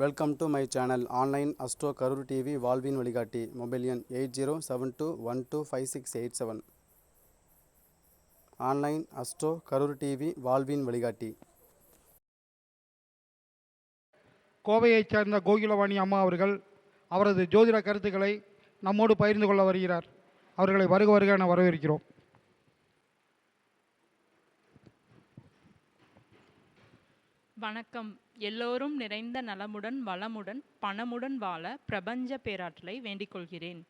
Welcome to my channel online astro Karur TV வாழ்வின் வழிகாட்டி mobile எண் eight zero seven two one two five six eight seven online astro Karur TV வாழ்வின் வழிகாட்டி கோவையைச் சேர்ந்த கோகிலவாணி அம்மா அவர்கள் அவரது ஜோதிட கருத்துக்களை நம்மோடு பகிர்ந்து கொள்ள வருகிறார். அவர்களை வருக வருக என வரவேற்கிறோம். வணக்கம். எல்லோரும் நிறைந்த நலமுடன் வளமுடன் பணமுடன் வாழ பிரபஞ்ச பேராற்றலை வேண்டிக் கொள்கிறேன்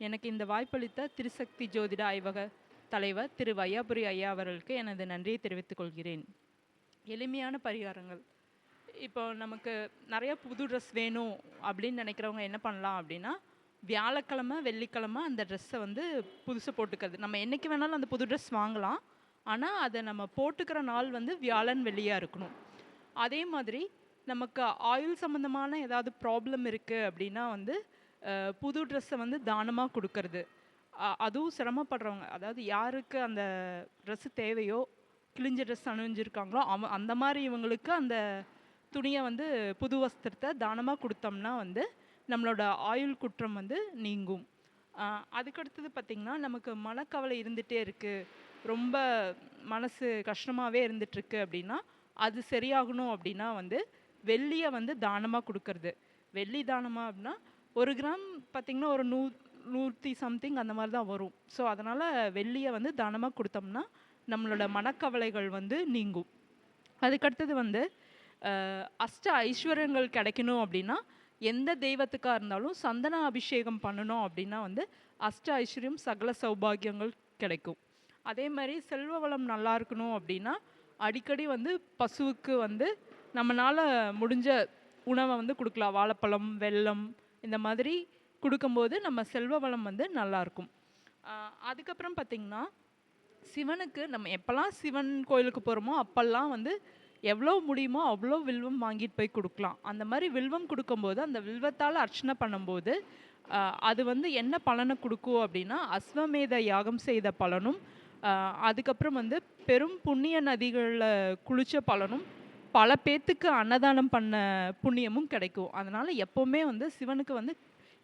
எனக்கு இந்த வாய்ப்பளித்த திருசக்தி ஜோதிட ஆய்வக தலைவர் திரு வையாபுரி ஐயா அவர்களுக்கு எனது நன்றியை தெரிவித்துக் கொள்கிறேன். எளிமையான பரிகாரங்கள். இப்போ நமக்கு நிறைய புது ட்ரெஸ் வேணும் அப்படின்னு நினைக்கிறவங்க என்ன பண்ணலாம் அப்படின்னா வியாழக்கிழமை வெள்ளிக்கிழமை அந்த ட்ரெஸ்ஸை வந்து புதுசு போட்டுக்கிறது. நம்ம என்னைக்கு வேணாலும் அந்த புது ட்ரெஸ் வாங்கலாம். ஆனால் அதை நம்ம போட்டுக்கிற நாள் வந்து வியாழன் வெள்ளியாக இருக்கணும். அதே மாதிரி நமக்கு ஆயுள் சம்மந்தமான ஏதாவது ப்ராப்ளம் இருக்குது அப்படின்னா வந்து புது ட்ரெஸ்ஸை வந்து தானமாக கொடுக்கறது. அதுவும் சிரமப்படுறவங்க அதாவது யாருக்கு அந்த ட்ரெஸ்ஸு தேவையோ கிழிஞ்ச ட்ரெஸ் அணிஞ்சிருக்காங்களோ அவ அந்த மாதிரி இவங்களுக்கு அந்த துணியை வந்து புது வஸ்திரத்தை தானமாக கொடுத்தோம்னா வந்து நம்மளோட ஆயுள் குற்றம் வந்து நீங்கும். அதுக்கடுத்தது பார்த்திங்கன்னா நமக்கு மனக்கவலை இருந்துகிட்டே இருக்குது ரொம்ப மனசு கஷ்டமாகவே இருந்துகிட்ருக்கு அப்படின்னா அது சரியாகணும் அப்படின்னா வந்து வெள்ளியை வந்து தானமாக கொடுக்கறது. வெள்ளி தானமாக அப்படின்னா ஒரு கிராம் பார்த்திங்கன்னா ஒரு நூ நூற்றி சம்திங் அந்த மாதிரி தான் வரும். ஸோ அதனால் வெள்ளியை வந்து தானமாக கொடுத்தோம்னா நம்மளோட மனக்கவலைகள் வந்து நீங்கும். அதுக்கடுத்தது வந்து அஷ்ட ஐஸ்வர்யங்கள் கிடைக்கணும் அப்படின்னா எந்த தெய்வத்துக்காக இருந்தாலும் சந்தன அபிஷேகம் பண்ணணும் அப்படின்னா வந்து அஷ்ட ஐஸ்வர்யம் சகல சௌபாகியங்கள் கிடைக்கும். அதே மாதிரி செல்வ வளம் நல்லா இருக்கணும் அப்படின்னா அடிக்கடி வந்து பசுவுக்கு வந்து நம்மளால் முடிஞ்ச உணவை வந்து கொடுக்கலாம். வாழைப்பழம் வெல்லம் இந்த மாதிரி கொடுக்கும்போது நம்ம செல்வ வளம் வந்து நல்லாயிருக்கும் அதுக்கப்புறம் பார்த்திங்கன்னா சிவனுக்கு நம்ம எப்போல்லாம் சிவன் கோயிலுக்கு போகிறோமோ அப்போல்லாம் வந்து எவ்வளோ முடியுமோ அவ்வளோ வில்வம் வாங்கிட்டு போய் கொடுக்கலாம். அந்த மாதிரி வில்வம் கொடுக்கும்போது அந்த வில்வத்தால் அர்ச்சனை பண்ணும்போது அது வந்து என்ன பலனை கொடுக்கும் அப்படின்னா அஸ்வமேத யாகம் செய்த பலனும் அதுக்கப்புறம் வந்து பெரும் புண்ணிய நதிகளில் குளிச்ச பலனும் பல பேத்துக்கு அன்னதானம் பண்ண புண்ணியமும் கிடைக்கும். அதனால் எப்போவுமே வந்து சிவனுக்கு வந்து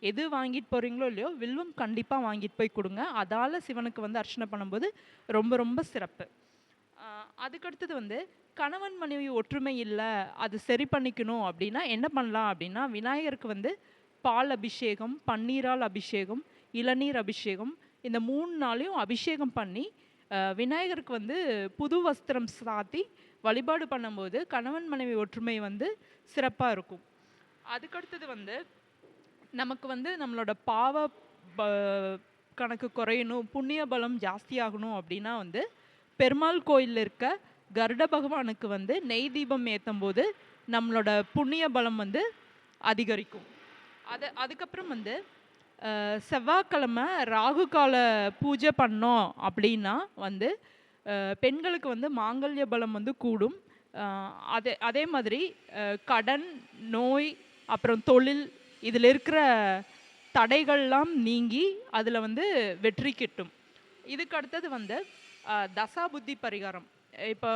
எது வாங்கிட்டு போகிறீங்களோ இல்லையோ வில்வம் கண்டிப்பாக வாங்கிட்டு போய் கொடுங்க. அதால் சிவனுக்கு வந்து அர்ச்சனை பண்ணும்போது ரொம்ப ரொம்ப சிறப்பு. அதுக்கடுத்தது வந்து கணவன் மனைவி ஒற்றுமை இல்லை அது சரி பண்ணிக்கணும் அப்படின்னா என்ன பண்ணலாம் அப்படின்னா விநாயகருக்கு வந்து பால் அபிஷேகம் பன்னீரால் அபிஷேகம் இளநீர் அபிஷேகம் இந்த மூணு நாளையும் அபிஷேகம் பண்ணி விநாயகருக்கு வந்து புது வஸ்திரம் சாத்தி வழிபாடு பண்ணும்போது கணவன் மனைவி ஒற்றுமை வந்து சிறப்பாக இருக்கும். அதுக்கடுத்தது வந்து நமக்கு வந்து நம்மளோட பாவ ப- கணக்கு குறையணும் புண்ணிய பலம் ஜாஸ்தியாகணும் அப்படின்னா வந்து பெருமாள் கோயிலில் இருக்க கருட பகவானுக்கு வந்து நெய் தீபம் ஏற்றும் போது நம்மளோட புண்ணிய பலம் வந்து அதிகரிக்கும். அது அதுக்கப்புறம் வந்து செவ்வாய்க்கிழமை ராகு கால பூஜை பண்ணோம் அப்படின்னா வந்து பெண்களுக்கு வந்து மாங்கல்ய பலம் வந்து கூடும். அதே அதே மாதிரி கடன் நோய் அப்புறம் தொழில் இதில் இருக்கிற தடைகள்லாம் நீங்கி அதில் வந்து வெற்றி கிட்டும். இதுக்கு அடுத்தது வந்து தசா புத்தி பரிகாரம். இப்போ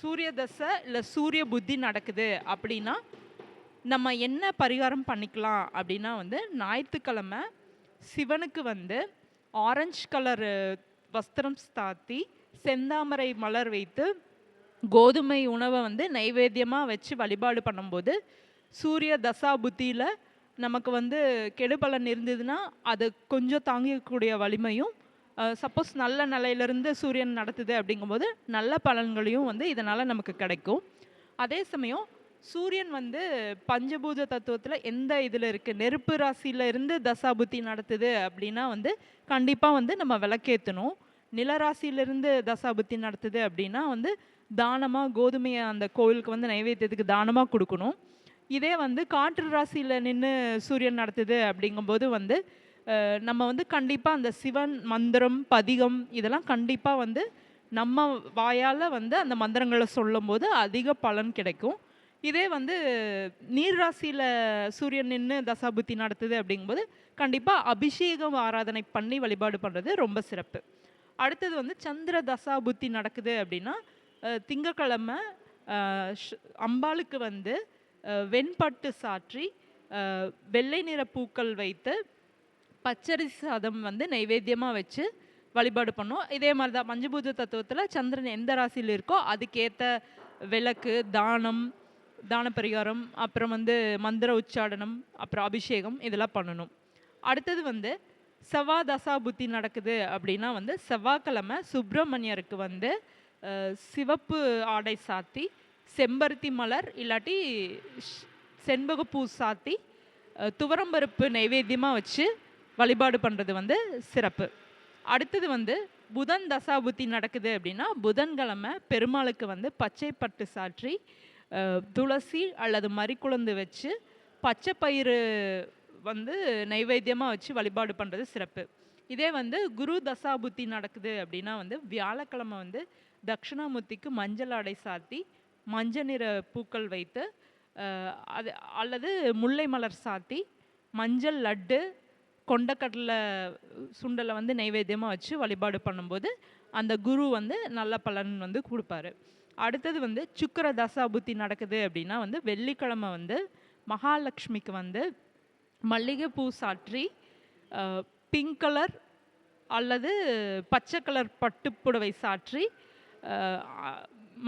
சூரிய தசை இல்லை சூரிய புத்தி நடக்குது அப்படின்னா நம்ம என்ன பரிகாரம் பண்ணிக்கலாம் அப்படின்னா வந்து ஞாயிற்றுக்கிழமை சிவனுக்கு வந்து ஆரஞ்சு கலர் வஸ்திரம் சாத்தி செந்தாமரை மலர் வைத்து கோதுமை உணவை வந்து நைவேத்தியமாக வச்சு வழிபாடு பண்ணும்போது சூரிய தசா புத்தியில் நமக்கு வந்து கெடுபலன் இருந்ததுன்னா அது கொஞ்சம் தாங்கிக்கக்கூடிய வலிமையும் சப்போஸ் நல்ல நிலையிலிருந்து சூரியன் நடத்துது அப்படிங்கும்போது நல்ல பலன்களையும் வந்து இதனால் நமக்கு கிடைக்கும். அதே சமயம் சூரியன் வந்து பஞ்சபூத தத்துவத்தில் எந்த இதில் இருக்குது நெருப்பு ராசியில இருந்து தசாபுத்தி நடத்துது அப்படின்னா வந்து கண்டிப்பாக வந்து நம்ம விளக்கேற்றணும் நிலராசியிலிருந்து தசாபுத்தி நடத்துது அப்படின்னா வந்து தானமாக கோதுமையை அந்த கோவிலுக்கு வந்து நைவேத்தியத்துக்கு தானமாக கொடுக்கணும். இதே வந்து காற்று ராசியில் நின்று சூரியன் நடத்துது அப்படிங்கும்போது வந்து நம்ம வந்து கண்டிப்பாக அந்த சிவன் மந்திரம் பதிகம் இதெல்லாம் கண்டிப்பாக வந்து நம்ம வாயால் வந்து அந்த மந்திரங்களை சொல்லும்போது அதிக பலன் கிடைக்கும். இதே வந்து நீர் ராசியில் சூரியன் நின்று தசாபுத்தி நடத்துது அப்படிங்கும்போது கண்டிப்பாக அபிஷேகம் ஆராதனை பண்ணி வழிபாடு பண்ணுறது ரொம்ப சிறப்பு. அடுத்தது வந்து சந்திர தசாபுத்தி நடக்குது அப்படின்னா திங்கக்கிழமை அம்பாளுக்கு வந்து வெண்பட்டு சாற்றி வெள்ளை நிற பூக்கள் வைத்து பச்சரிசி சாதம் வந்து நைவேத்தியமாக வச்சு வழிபாடு பண்ணோம் இதே மாதிரி தான் பஞ்சபூத தத்துவத்தில் சந்திரன் எந்த ராசியில் இருக்கோ அதுக்கேற்ற விளக்கு தானம் தான பரிகாரம் அப்புறம் வந்து மந்திர உச்சாடனம் அப்புறம் அபிஷேகம் இதெல்லாம் பண்ணணும். அடுத்தது வந்து செவ்வா தசா புத்தி நடக்குது அப்படின்னா வந்து செவ்வாய்க்கிழமை சுப்பிரமணியருக்கு வந்து சிவப்பு ஆடை சாத்தி செம்பருத்தி மலர் இல்லாட்டி ஷ்- செண்பகப்பூ சாத்தி துவரம்பருப்பு நைவேத்தியமாக வச்சு வழிபாடு பண்ணுறது வந்து சிறப்பு. அடுத்தது வந்து புதன் தசாபுத்தி நடக்குது அப்படின்னா புதன்கிழமை பெருமாளுக்கு வந்து பச்சை பட்டு சாற்றி துளசி அல்லது மறிக்குழந்து வச்சு பச்சை பயிறு வந்து நைவேத்தியமாக வச்சு வழிபாடு பண்ணுறது சிறப்பு. இதே வந்து குரு தசாபுத்தி நடக்குது அப்படின்னா வந்து வியாழக்கிழமை வந்து தட்சிணாமூர்த்திக்கு மஞ்சள் ஆடை சாத்தி மஞ்சள் நிற பூக்கள் வைத்து அது அல்லது முல்லை மலர் சாத்தி மஞ்சள் லட்டு கொண்டக்கடலை சுண்டலை வந்து நைவேத்தியமாக வச்சு வழிபாடு பண்ணும்போது அந்த குரு வந்து நல்ல பலன் வந்து கொடுப்பாரு. அடுத்தது வந்து சுக்கிர தசாபுத்தி நடக்குது அப்படின்னா வந்து வெள்ளிக்கிழமை வந்து மகாலட்சுமிக்கு வந்து மல்லிகைப்பூ சாற்றி பிங்க் கலர் அல்லது பச்சை கலர் பட்டுப்புடவை சாற்றி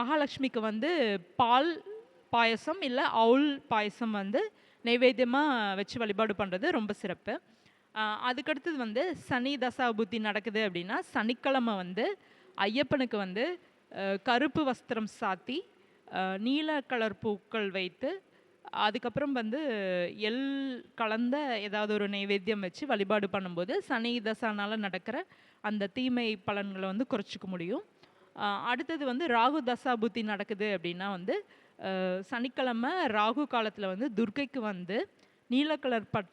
மகாலட்சுமிக்கு வந்து பால் பாயசம் இல்லை அவுல் பாயசம் வந்து நைவேத்தியமாக வச்சு வழிபாடு பண்ணுறது ரொம்ப சிறப்பு. அதுக்கடுத்தது வந்து சனி தசா புத்தி நடக்குது அப்படின்னா சனிக்கிழமை வந்து ஐயப்பனுக்கு வந்து கருப்பு வஸ்திரம் சாத்தி நீல கலர் பூக்கள் வைத்து அதுக்கப்புறம் வந்து எள் கலந்த ஏதாவது ஒரு நைவேத்தியம் வச்சு வழிபாடு பண்ணும்போது சனி தசானால் நடக்கிற அந்த தீமை பலன்களை வந்து குறைச்சிக்க முடியும். அடுத்தது வந்து ராகு தசா புத்தி நடக்குது அப்படின்னா வந்து சனிக்கிழமை ராகு காலத்தில் வந்து துர்க்கைக்கு வந்து நீல கலர் பட்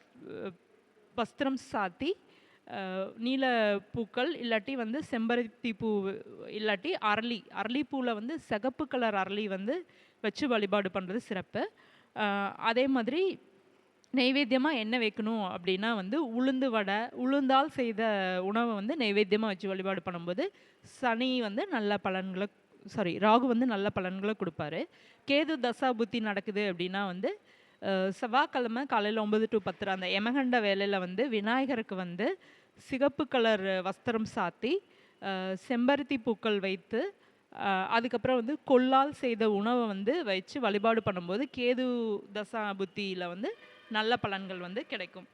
வஸ்திரம் சாத்தி நீல பூக்கள் இல்லாட்டி வந்து செம்பருத்தி பூ இல்லாட்டி அரளி அரளிப்பூவில் வந்து சிகப்பு கலர் அரளி வந்து வச்சு வழிபாடு பண்ணுறது சிறப்பு. அதே மாதிரி நெய்வேத்தியமாக என்ன வைக்கணும் அப்படின்னா வந்து உளுந்து வடை உளுந்தால் செய்த உணவை வந்து நைவேத்தியமாக வச்சு வழிபாடு பண்ணும்போது சனி வந்து நல்ல பலன்களை சாரி ராகு வந்து நல்ல பலன்களை கொடுப்பாரு. கேது தசா புத்தி நடக்குது அப்படின்னா வந்து செவ்வாய்க்கிழமை காலையில் ஒம்பது டு பத்து அந்த யமகண்ட வேலையில் வந்து விநாயகருக்கு வந்து சிகப்பு கலர் வஸ்திரம் சாத்தி செம்பருத்தி பூக்கள் வைத்து அதுக்கப்புறம் வந்து கொல்லால் செய்த உணவை வந்து வச்சு வழிபாடு பண்ணும்போது கேது தசா புத்தியில் வந்து நல்ல பலன்கள் வந்து கிடைக்கும்.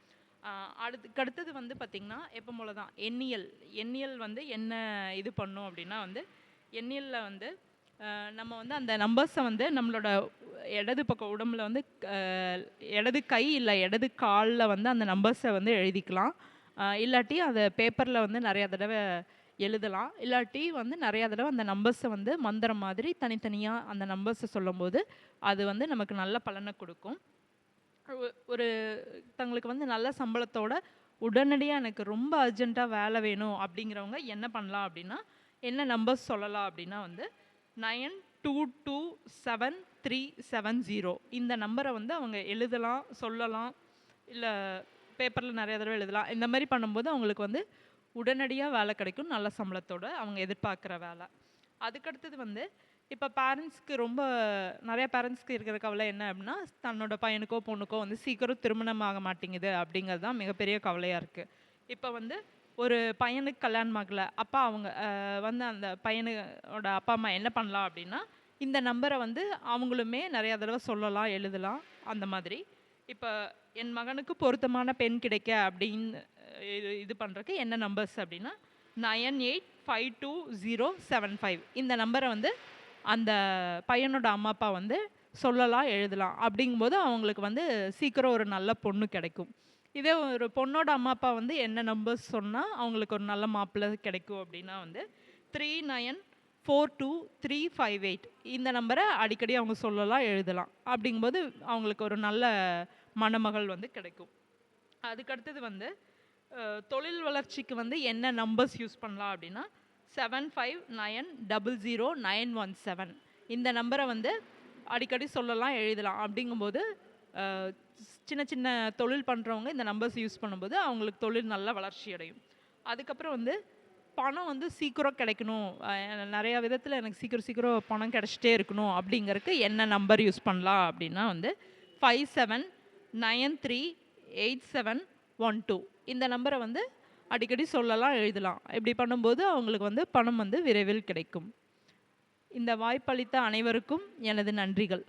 அடுத்து அடுத்தது வந்து பார்த்திங்கன்னா எப்போ போல தான் எண்ணியல். எண்ணியல் வந்து என்ன இது பண்ணும் அப்படின்னா வந்து எண்ணியலில் வந்து நம்ம வந்து அந்த நம்பர்ஸை வந்து நம்மளோட இடது பக்கம் உடம்புல வந்து இடது கை இல்லை இடது காலில் வந்து அந்த நம்பர்ஸை வந்து எழுதிக்கலாம். இல்லாட்டி அதை பேப்பரில் வந்து நிறையா தடவை எழுதலாம். இல்லாட்டி வந்து நிறையா தடவை அந்த நம்பர்ஸை வந்து மந்திரம் மாதிரி தனித்தனியாக அந்த நம்பர்ஸை சொல்லும்போது அது வந்து நமக்கு நல்ல பலனை கொடுக்கும். ஒரு தங்களுக்கு வந்து நல்ல சம்பளத்தோட உடனடியாக எனக்கு ரொம்ப அர்ஜென்ட்டாக வேலை வேணும் அப்படிங்கிறவங்க என்ன பண்ணலாம் அப்படின்னா என்ன நம்பர்ஸ் சொல்லலாம் அப்படின்னா வந்து nine two two seven three seven zero. இந்த நம்பரை வந்து அவங்க எழுதலாம் சொல்லலாம் இல்லை பேப்பரில் நிறைய தடவை எழுதலாம். இந்த மாதிரி பண்ணும்போது அவங்களுக்கு வந்து உடனடியாக வேலை கிடைக்கும் நல்ல சம்பளத்தோடு அவங்க எதிர்பார்க்குற வேலை. அதுக்கடுத்தது வந்து இப்போ பேரண்ட்ஸ்க்கு ரொம்ப நிறைய பேரண்ட்ஸ்க்கு இருக்கிற கவலை என்ன அப்படின்னா தன்னோட பையனுக்கோ பொண்ணுக்கோ வந்து சீக்கிரம் திருமணம் ஆக மாட்டேங்குது அப்படிங்கிறது தான் மிகப்பெரிய கவலையாக இருக்குது இப்போ வந்து ஒரு பையனுக்கு கல்யாணம் ஆகலை. அப்பா அவங்க வந்து அந்த பையனோட அப்பா அம்மா என்ன பண்ணலாம் அப்படின்னா இந்த நம்பரை வந்து அவங்களுமே நிறையா தடவை சொல்லலாம் எழுதலாம் அந்த மாதிரி. இப்போ என் மகனுக்கு பொருத்தமான பெண் கிடைக்க அப்படின்னு இது இது பண்ணுறக்கு என்ன நம்பர்ஸ் அப்படின்னா nine eight five two zero seven five. இந்த நம்பரை வந்து அந்த பையனோட அம்மா அப்பா வந்து சொல்லலாம் எழுதலாம். அப்படிங்கும்போது அவங்களுக்கு வந்து சீக்கிரம் ஒரு நல்ல பொண்ணு கிடைக்கும். இதே ஒரு பொண்ணோட அம்மா அப்பா வந்து என்ன நம்பர்ஸ் சொன்னால் அவங்களுக்கு ஒரு நல்ல மாப்பிள்ளை கிடைக்கும் அப்படின்னா வந்து three nine four two three five eight இந்த நம்பரை அடிக்கடி அவங்க சொல்லலாம் எழுதலாம். அப்படிங்கும்போது அவங்களுக்கு ஒரு நல்ல மணமகள் வந்து கிடைக்கும். அதுக்கடுத்தது வந்து தொழில் வளர்ச்சிக்கு வந்து என்ன நம்பர்ஸ் யூஸ் பண்ணலாம் அப்படின்னா seven five nine double zero nine one seven இந்த நம்பரை வந்து அடிக்கடி சொல்லலாம் எழுதலாம். அப்படிங்கும்போது சின்ன சின்ன தொழில் பண்ணுறவங்க இந்த நம்பர்ஸ் யூஸ் பண்ணும்போது அவங்களுக்கு தொழில் நல்ல வளர்ச்சி அடையும். அதுக்கப்புறம் வந்து பணம் வந்து சீக்கிரம் கிடைக்கணும். நிறையா நிறைய விதத்தில் எனக்கு சீக்கிரம் சீக்கிரம் பணம் கிடச்சிட்டே இருக்கணும் அப்படிங்கிறதுக்கு என்ன நம்பர் யூஸ் பண்ணலாம் அப்படின்னா வந்து five seven nine three eight seven one two இந்த நம்பரை வந்து அடிக்கடி சொல்லலாம் எழுதலாம். இப்படி பண்ணும்போது அவங்களுக்கு வந்து பணம் வந்து விரைவில் கிடைக்கும். இந்த வாய்ப்பளித்த அனைவருக்கும் எனது நன்றிகள்.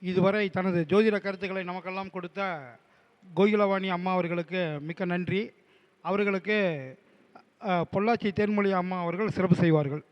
இதுவரை தனது ஜோதிட கருத்துக்களை நமக்கெல்லாம் கொடுத்த கோகிலவாணி அம்மா அவர்களுக்கு மிக்க நன்றி. அவர்களுக்கு பொள்ளாச்சி தேன்மொழி அம்மா அவர்கள் சிறப்பு செய்வார்கள்.